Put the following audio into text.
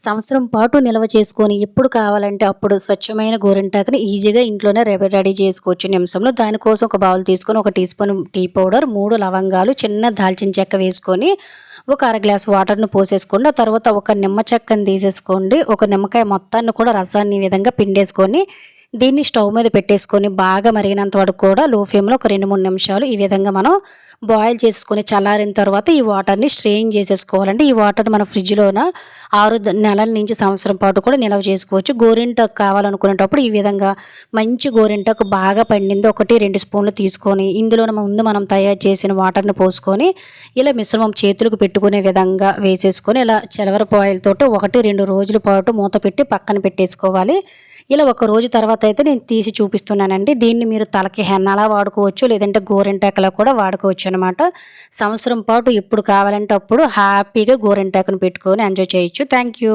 సంవత్సరం పాటు నిల్వ చేసుకొని ఎప్పుడు కావాలంటే అప్పుడు స్వచ్ఛమైన గోరింటాకుని ఈజీగా ఇంట్లోనే రెడీ రెడీ చేసుకోవచ్చు. నిమిషంలో దానికోసం ఒక బౌల్ తీసుకొని ఒక టీ స్పూన్ టీ పౌడర్ మూడు లవంగాలు చిన్న దాల్చిన చెక్క వేసుకొని ఒక అర గ్లాస్ వాటర్ను పోసేసుకోండి. ఆ తర్వాత ఒక నిమ్మ చెక్కను తీసేసుకోండి. ఒక నిమ్మకాయ మొత్తాన్ని కూడా రసాన్ని ఈ విధంగా పిండేసుకొని దీన్ని స్టవ్ మీద పెట్టేసుకొని బాగా మరిగినంత వరకు కూడా లో ఫ్లేమ్లో ఒక రెండు మూడు నిమిషాలు ఈ విధంగా మనం బాయిల్ చేసుకొని చల్లారిన తర్వాత ఈ వాటర్ని స్ట్రెయిన్ చేసేసుకోవాలండి. ఈ వాటర్ మన ఫ్రిడ్జ్లోన ఆరు నెలల నుంచి సంవత్సరం పాటు కూడా నిల్వ చేసుకోవచ్చు. గోరింటాకు కావాలనుకునేటప్పుడు ఈ విధంగా మంచి గోరింటాకు బాగా పండింది. ఒకటి రెండు స్పూన్లు తీసుకొని ఇందులో ముందు మనం తయారు చేసిన వాటర్ని పోసుకొని ఇలా మిశ్రమం చేతులకు పెట్టుకునే విధంగా వేసేసుకొని ఇలా చిలవర పాయిలతోటి ఒకటి రెండు రోజుల పాటు మూత పెట్టి పక్కన పెట్టేసుకోవాలి. ఇలా ఒక రోజు తర్వాత అయితే నేను తీసి చూపిస్తున్నానండి. దీన్ని మీరు తలకి హెన్నలా వాడుకోవచ్చు లేదంటే గోరింటాకలా కూడా వాడుకోవచ్చు అనమాట సంవత్సరం పాటు ఎప్పుడు కావాలంటే అప్పుడు హ్యాపీగా గోరింటాకును పెట్టుకొని ఎంజాయ్ చేయొచ్చు. Thank you